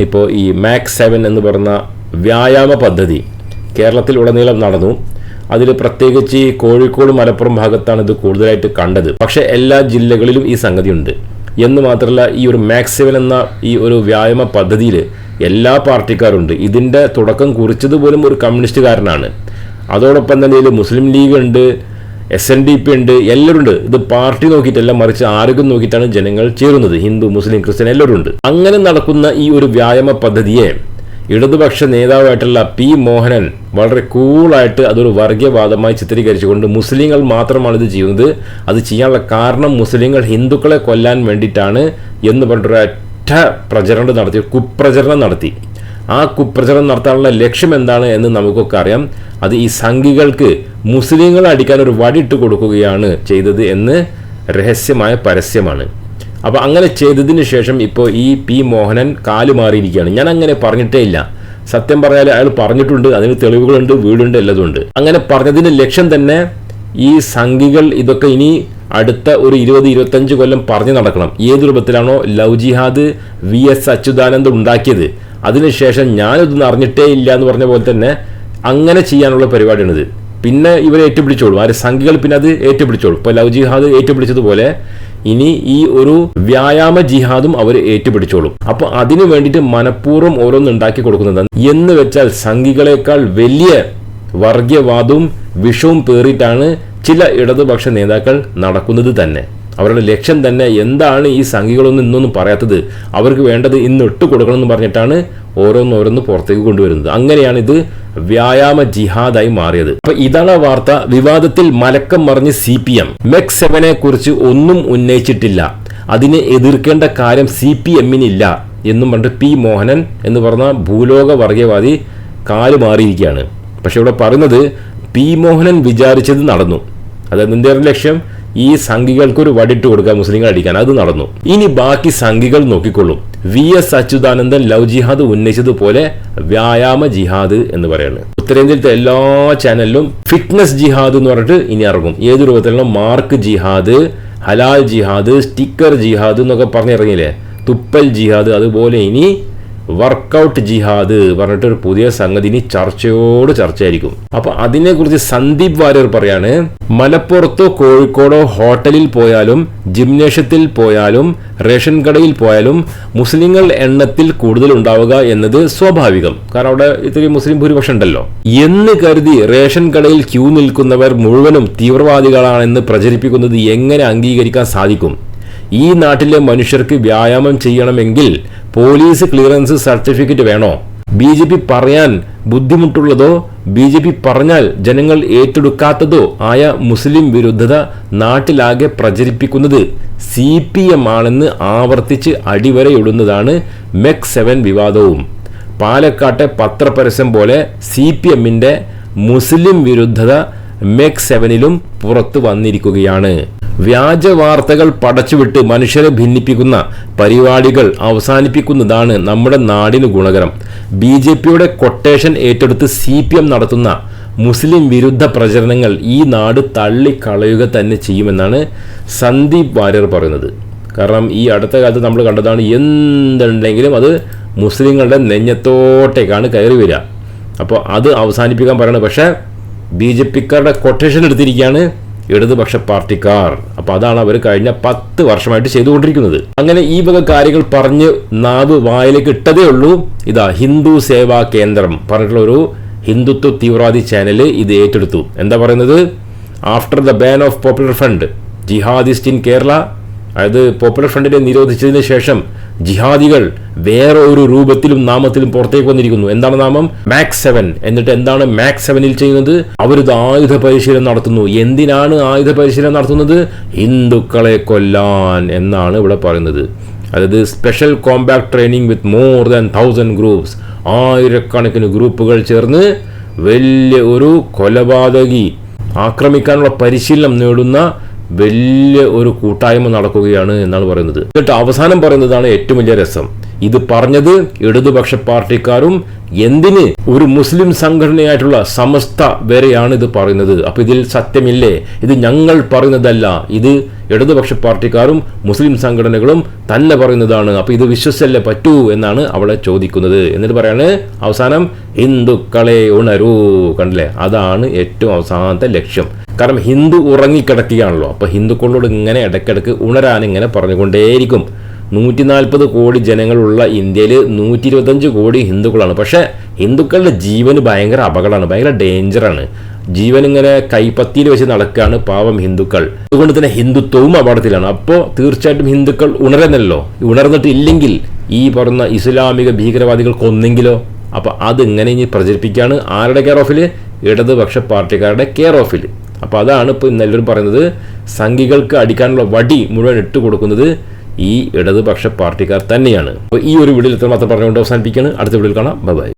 ഇപ്പോൾ ഈ max seven എന്ന് പറയുന്ന വ്യായാമ പദ്ധതി കേരളത്തിൽ ഉടനീളം നടന്നു. അതിൽ പ്രത്യേകിച്ച് ഈ കോഴിക്കോട് മലപ്പുറം ഭാഗത്താണ് ഇത് കൂടുതലായിട്ട് കണ്ടത്. പക്ഷേ എല്ലാ ജില്ലകളിലും ഈ സംഗതി ഉണ്ട് എന്ന് മാത്രമല്ല ഈ ഒരു മാക്സ് സെവൻ എന്ന ഈ ഒരു വ്യായാമ പദ്ധതിയിൽ എല്ലാ പാർട്ടിക്കാരുണ്ട്. ഇതിന്റെ തുടക്കം കുറിച്ചത് പോലും ഒരു കമ്മ്യൂണിസ്റ്റുകാരനാണ്. അതോടൊപ്പം തന്നെ ഇതിൽ മുസ്ലിം ലീഗ് ഉണ്ട്. എസ് എൻ ഡി പി ഉണ്ട് എല്ലാവരും ഉണ്ട്. ഇത് പാർട്ടി നോക്കിയിട്ടല്ല മറിച്ച് ആരോഗ്യം നോക്കിയിട്ടാണ് ജനങ്ങൾ ചേരുന്നത്. ഹിന്ദു മുസ്ലിം ക്രിസ്ത്യൻ എല്ലാവരും ഉണ്ട്. അങ്ങനെ നടക്കുന്ന ഈ ഒരു വ്യായാമ പദ്ധതിയെ ഇടതുപക്ഷ നേതാവായിട്ടുള്ള പി മോഹനൻ വളരെ കൂളായിട്ട് അതൊരു വർഗീയവാദമായി ചിത്രീകരിച്ചുകൊണ്ട് മുസ്ലിങ്ങൾ മാത്രമാണ് ഇത് ചെയ്യുന്നത്. അത് ചെയ്യാനുള്ള കാരണം മുസ്ലിങ്ങൾ ഹിന്ദുക്കളെ കൊല്ലാൻ വേണ്ടിയിട്ടാണ് എന്ന് പറഞ്ഞിട്ടൊരൊറ്റ പ്രചരണം നടത്തി കുപ്രചരണം നടത്തി. ആ കുപ്രചരണം നടത്താനുള്ള ലക്ഷ്യം എന്താണ് എന്ന് നമുക്കൊക്കെ അറിയാം. അത് ഈ സംഘികൾക്ക് മുസ്ലിങ്ങളെ അടിക്കാൻ ഒരു വടിയിട്ട് കൊടുക്കുകയാണ് ചെയ്തത് എന്ന് രഹസ്യമായ പരസ്യമാണ്. അപ്പോൾ അങ്ങനെ ചെയ്തതിന് ശേഷം ഇപ്പോൾ ഈ പി മോഹനൻ കാലു മാറിയിരിക്കുകയാണ്. ഞാൻ അങ്ങനെ പറഞ്ഞിട്ടേ ഇല്ല. സത്യം പറഞ്ഞാൽ അയാൾ പറഞ്ഞിട്ടുണ്ട് അതിന് തെളിവുകളുണ്ട് വീടുണ്ട് എല്ലതുണ്ട് അങ്ങനെ പറഞ്ഞതിന്റെ ലക്ഷ്യം തന്നെ ഈ സംഘികൾ ഇതൊക്കെ ഇനി അടുത്ത ഒരു ഇരുപത് ഇരുപത്തഞ്ച് കൊല്ലം പറഞ്ഞു നടക്കണം. ഏത് രൂപത്തിലാണോ love jihad V S Achuthanand ഉണ്ടാക്കിയത്. അതിനുശേഷം ഞാനിതൊന്നും അറിഞ്ഞിട്ടേ ഇല്ല എന്ന് പറഞ്ഞ പോലെ തന്നെ അങ്ങനെ ചെയ്യാനുള്ള പരിപാടിയാണിത്. പിന്നെ ഇവരെ ഏറ്റുപിടിച്ചോളും. ആരെ സംഘികൾ പിന്നെ അത് ഏറ്റുപിടിച്ചോളും. ഇപ്പോൾ ലവ് ജിഹാദ് ഏറ്റുപിടിച്ചതുപോലെ ഇനി ഈ ഒരു വ്യായാമ ജിഹാദും അവർ ഏറ്റുപിടിച്ചോളും. അപ്പോൾ അതിനു വേണ്ടിയിട്ട് മനഃപൂർവം ഓരോന്ന് ഉണ്ടാക്കി കൊടുക്കുന്നത് എന്ന് വെച്ചാൽ സംഘികളെക്കാൾ വലിയ വർഗീയവാദവും വിഷവും പേറിയിട്ടാണ് ചില ഇടതുപക്ഷ നേതാക്കൾ നടക്കുന്നത് തന്നെ. അവരുടെ ലക്ഷ്യം തന്നെ എന്താണ് ഈ സംഘികളൊന്നും ഇന്നൊന്നും പറയാത്തത്. അവർക്ക് വേണ്ടത് ഇന്ന് ഇട്ട് കൊടുക്കണം എന്ന് പറഞ്ഞിട്ടാണ് ഓരോന്നോരോന്ന് പുറത്തേക്ക് കൊണ്ടുവരുന്നത്. അങ്ങനെയാണ് ഇത് വ്യായാമ ജിഹാദായി മാറിയത്. അപ്പൊ ഇതാണ് വാർത്ത. വിവാദത്തിൽ മലക്കം മറിഞ്ഞ് സി പി എം. മെക് സെവനെ കുറിച്ച് ഒന്നും ഉന്നയിച്ചിട്ടില്ല. അതിനെ എതിർക്കേണ്ട കാര്യം സി പി എമ്മിനില്ല എന്നും പറഞ്ഞിട്ട് പി മോഹനൻ എന്ന് പറഞ്ഞ ഭൂലോക വർഗീയവാദി കാൽ മാറിയിരിക്കുകയാണ്. പക്ഷെ ഇവിടെ പറയുന്നത് പി മോഹനൻ വിചാരിച്ചത് നടന്നു. അതായത് എന്തിന്റെ ലക്ഷ്യം ഈ സംഘികൾക്കൊരു വടിട്ട് കൊടുക്കുക മുസ്ലിങ്ങൾ അടിക്കാൻ അത് നടന്നു. ഇനി ബാക്കി സംഘികൾ നോക്കിക്കൊള്ളും. V S Achuthanandan love jihad ഉന്നയിച്ചതുപോലെ വ്യായാമ ജിഹാദ് എന്ന് പറയുന്നത് ഉത്തരേന്ത്യയിലത്തെ എല്ലാ ചാനലിലും ഫിറ്റ്നസ് ജിഹാദ് എന്ന് പറഞ്ഞിട്ട് ഇനി ഇറങ്ങും. ഏത് രൂപത്തിലുള്ള മാർക്ക് ജിഹാദ് ഹലാൽ ജിഹാദ് സ്റ്റിക്കർ ജിഹാദ് എന്നൊക്കെ പറഞ്ഞിറങ്ങിയില്ലേ? തുപ്പൽ ജിഹാദ് അതുപോലെ ഇനി വർക്കൗട്ട് ജിഹാദ് പറഞ്ഞിട്ട് ഒരു പുതിയ സംഗതി ഇനി ചർച്ചയോട് ചർച്ചയായിരിക്കും. അപ്പൊ അതിനെക്കുറിച്ച് സന്ദീപ് വാര്യർ പറയാണ് മലപ്പുറത്തോ കോഴിക്കോടോ ഹോട്ടലിൽ പോയാലും ജിംനേഷ്യത്തിൽ പോയാലും റേഷൻ കടയിൽ പോയാലും മുസ്ലിങ്ങൾ എണ്ണത്തിൽ കൂടുതൽ ഉണ്ടാവുക എന്നത് സ്വാഭാവികം. കാരണം അവിടെ ഇത്തിരി മുസ്ലിം ഭൂരിപക്ഷം ഉണ്ടല്ലോ. എന്ന് കരുതി റേഷൻ കടയിൽ ക്യൂ നിൽക്കുന്നവർ മുഴുവനും തീവ്രവാദികളാണെന്ന് പ്രചരിപ്പിക്കുന്നത് എങ്ങനെ അംഗീകരിക്കാൻ സാധിക്കും? ഈ നാട്ടിലെ മനുഷ്യർക്ക് വ്യായാമം ചെയ്യണമെങ്കിൽ പോലീസ് ക്ലിയറൻസ് സർട്ടിഫിക്കറ്റ് വേണോ? ബി ജെ പി പറയാൻ ബുദ്ധിമുട്ടുള്ളതോ ബി ജെ പി പറഞ്ഞാൽ ജനങ്ങൾ ഏറ്റെടുക്കാത്തതോ ആയ മുസ്ലിം വിരുദ്ധത നാട്ടിലാകെ പ്രചരിപ്പിക്കുന്നത് സി പി എം ആണെന്ന് ആവർത്തിച്ച് അടിവരയിടുന്നതാണ് മെക് സെവൻ വിവാദവും. പാലക്കാട്ടെ പത്രപരസ്യം പോലെ സി പി എമ്മിന്റെ മുസ്ലിം വിരുദ്ധത മെക് സെവനിലും പുറത്തു വന്നിരിക്കുകയാണ്. വ്യാജ വാർത്തകൾ പടച്ചുവിട്ട് മനുഷ്യരെ ഭിന്നിപ്പിക്കുന്ന പരിപാടികൾ അവസാനിപ്പിക്കുന്നതാണ് നമ്മുടെ നാടിന് ഗുണകരം. ബി ജെ പിയുടെ കൊട്ടേഷൻ ഏറ്റെടുത്ത് സി പി എം നടത്തുന്ന മുസ്ലിം വിരുദ്ധ പ്രചരണങ്ങൾ ഈ നാട് തള്ളിക്കളയുക തന്നെ ചെയ്യുമെന്നാണ് സന്ദീപ് വാര്യർ പറയുന്നത്. കാരണം ഈ അടുത്ത കാലത്ത് നമ്മൾ കണ്ടതാണ് എന്തുണ്ടെങ്കിലും അത് മുസ്ലിങ്ങളുടെ നെഞ്ഞത്തോട്ടേക്കാണ് കയറി വരിക. അപ്പോൾ അത് അവസാനിപ്പിക്കാൻ പറയണത് പക്ഷേ ബി ജെ പിക്കാരുടെ കൊട്ടേഷൻ എടുത്തിരിക്കുകയാണ് ഇടതുപക്ഷ പാർട്ടിക്കാർ. അപ്പോൾ അതാണ് അവർ കഴിഞ്ഞ പത്ത് വർഷമായിട്ട് ചെയ്തുകൊണ്ടിരിക്കുന്നത്. അങ്ങനെ ഈ വക കാര്യങ്ങൾ പറഞ്ഞ് നാവ് വായിലേക്ക് ഇട്ടതേ ഉള്ളൂ. ഇതാ ഹിന്ദു സേവാ കേന്ദ്രം പറഞ്ഞിട്ടുള്ള ഒരു ഹിന്ദുത്വ തീവ്രവാദി ചാനൽ ഇത് ഏറ്റെടുത്തു. എന്താ പറയുന്നത്? After the ban of popular front jihadist in Kerala അതായത് പോപ്പുലർ ഫ്രണ്ടിനെ നിരോധിച്ചതിന് ശേഷം ജിഹാദികൾ വേറെ ഒരു രൂപത്തിലും നാമത്തിലും പുറത്തേക്ക് വന്നിരിക്കുന്നു. എന്താണ് നാമം? മാക്സ് സെവൻ എന്നിട്ട് എന്താണ് മാക്സ് സെവനിൽ ചെയ്യുന്നത്? അവരിത് ആയുധ പരിശീലനം നടത്തുന്നു. എന്തിനാണ് ആയുധ പരിശീലനം നടത്തുന്നത്? ഹിന്ദുക്കളെ കൊല്ലാൻ എന്നാണ് ഇവിടെ പറയുന്നത്. അതായത് special compact training with more than thousand groups ആയിരക്കണക്കിന് ഗ്രൂപ്പുകൾ ചേർന്ന് വലിയ ഒരു കൊലപാതകി. ആക്രമിക്കാനുള്ള പരിശീലനം നേടുന്ന വലിയ ഒരു കൂട്ടായ്മ നടക്കുകയാണ് എന്നാണ് പറയുന്നത്. എന്നിട്ട് അവസാനം പറയുന്നതാണ് ഏറ്റവും വലിയ രസം. ഇത് പറഞ്ഞത് ഇടതുപക്ഷ പാർട്ടിക്കാരും എന്തിന് ഒരു മുസ്ലിം സംഘടനയായിട്ടുള്ള സമസ്ത വരെയാണ് ഇത് പറയുന്നത്. അപ്പൊ ഇതിൽ സത്യമില്ലേ? ഇത് ഞങ്ങൾ പറയുന്നതല്ല. ഇത് ഇടതുപക്ഷ പാർട്ടിക്കാരും മുസ്ലിം സംഘടനകളും തന്നെ പറയുന്നതാണ്. അപ്പൊ ഇത് വിശ്വസിച്ചല്ലേ പറ്റൂ എന്നാണ് അവളെ ചോദിക്കുന്നത്. എന്നിട്ട് പറയാണ് അവസാനം ഹിന്ദുക്കളെ ഉണരൂ. കണ്ടില്ലേ? അതാണ് ഏറ്റവും അവസാനത്തെ ലക്ഷ്യം. കാരണം ഹിന്ദു ഉറങ്ങിക്കിടക്കുകയാണല്ലോ. അപ്പൊ ഹിന്ദുക്കളോട് ഇങ്ങനെ ഇടയ്ക്കിടയ്ക്ക് ഉണരാൻ ഇങ്ങനെ പറഞ്ഞുകൊണ്ടേയിരിക്കും. നൂറ്റി നാൽപ്പത് കോടി ജനങ്ങളുള്ള ഇന്ത്യയിൽ നൂറ്റി ഇരുപത്തഞ്ച് കോടി ഹിന്ദുക്കളാണ്. പക്ഷേ ഹിന്ദുക്കളുടെ ജീവന് ഭയങ്കര അപകടമാണ് ഭയങ്കര ഡേഞ്ചറാണ്. ജീവൻ ഇങ്ങനെ കൈപ്പത്തിയിൽ വെച്ച് നടക്കുകയാണ് പാവം ഹിന്ദുക്കൾ. അതുകൊണ്ട് തന്നെ ഹിന്ദുത്വവും അപകടത്തിലാണ്. അപ്പോൾ തീർച്ചയായിട്ടും ഹിന്ദുക്കൾ ഉണരുന്നല്ലോ. ഉണർന്നിട്ടില്ലെങ്കിൽ ഈ പറഞ്ഞ ഇസ്ലാമിക ഭീകരവാദികൾക്ക് ഒന്നെങ്കിലോ അപ്പോൾ അതിങ്ങനെ ഇനി പ്രചരിപ്പിക്കുകയാണ്. ആരുടെ കെയർ ഓഫിൽ ഇടതുപക്ഷ പാർട്ടിക്കാരുടെ കെയർ ഓഫിൽ അപ്പോൾ അതാണ് ഇപ്പോൾ ഇന്നെല്ലാവരും പറയുന്നത്. സംഘികൾക്ക് അടിക്കാനുള്ള വടി മുഴുവൻ ഇട്ട് കൊടുക്കുന്നത് ഈ ഇടതുപക്ഷ പാർട്ടിക്കാർ തന്നെയാണ്. അപ്പോൾ ഈ ഒരു വീഡിയോയിൽ എത്ര മാത്രം പറഞ്ഞുകൊണ്ട് അവസാനിപ്പിക്കുകയാണ്. അടുത്ത വീഡിയോയിൽ കാണാം. ബൈ